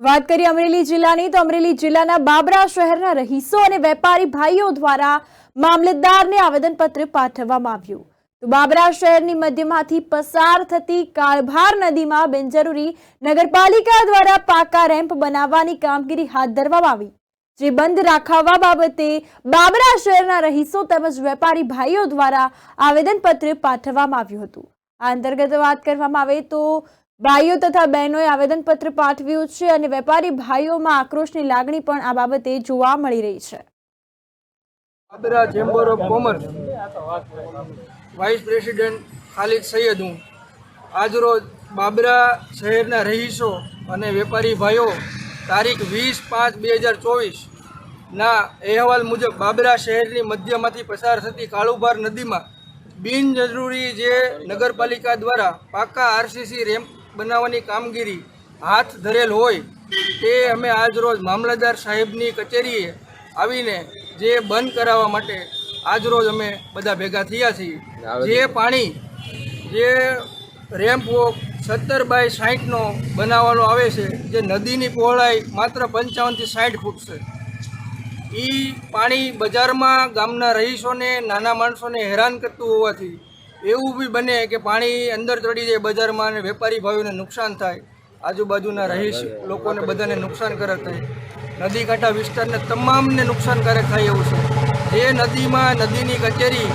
વાત કરીએ અમરેલી જિલ્લાની, તો અમરેલી જિલ્લાના બાબરા શહેરના રહીશો અને વેપારી ભાઈઓ દ્વારા મામલતદારને આવેદનપત્ર પાઠવવામાં આવ્યું. બાબરા શહેરની મધ્યમાંથી પસાર થતી કાળભાર નદીમાં બિનજરૂરી નગરપાલિકા દ્વારા પાકા રેમ્પ બનાવવાની કામગીરી હાથ ધરવામાં આવી. જે બંધ રાખવા બાબતે બાબરા શહેરના રહીશો તેમજ વેપારી ભાઈઓ દ્વારા આવેદનપત્ર પાઠવવામાં આવ્યું હતું. આ અંતર્ગત વાત કરવામાં આવે તો ભાઈઓ તથા બહેનોએ આવેદનપત્ર પાઠવ્યું છે અને વેપારી ભાઈઓમાં આક્રોશની લાગણી પણ આ બાબતે જોવા મળી રહી છે. Aadra chamber of commerce vice president Khalid Sayyed હું. આજરોજ બાબરા શહેરના રહીશો અને વેપારી ભાઈઓ તારીખ વીસ પાંચ બે હજાર ચોવીસના અહેવાલ મુજબ બાબરા શહેરની મધ્યમાંથી પસાર થતી કાળુભાર નદીમાં બિનજરૂરી જે નગરપાલિકા દ્વારા પાકા આરસીસી રેમ્પ બનાવવાની કામગીરી હાથ ધરેલ હોય તે અમે આજરોજ મામલતદાર સાહેબની કચેરીએ આવીને જે બંધ કરાવવા માટે આજરોજ અમે બધા ભેગા થયા છીએ. જે પાણી જે રેમ્પ વોક સત્તર બાય સાહીઠનો બનાવવાનો આવે છે જે નદીની પહોળાઈ માત્ર પંચાવનથી સાઠ ફૂટ છે. એ પાણી બજારમાં ગામના રહીશોને નાના માણસોને હેરાન કરતું હોવાથી એવું બી બને કે પાણી અંદર ચડી જાય બજારમાં અને વેપારી ભાઈઓને નુકસાન થાય. આજુબાજુના રહીશ લોકોને બધાને નુકસાનકારક થાય. નદી કાંઠા વિસ્તારને તમામને નુકસાનકારક થાય એવું છે. જે નદીમાં નદીની કચેરી,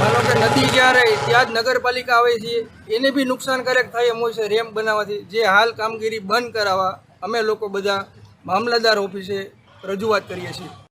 માનો કે નદી જ્યાં રહે ત્યાં જ નગરપાલિકા આવે છે, એને બી નુકસાનકારક થાય એમ હોય છે રેમ્પ બનાવવાથી. જે હાલ કામગીરી બંધ કરાવવા અમે લોકો બધા મામલતદાર ઓફિસે રજૂઆત કરીએ છીએ.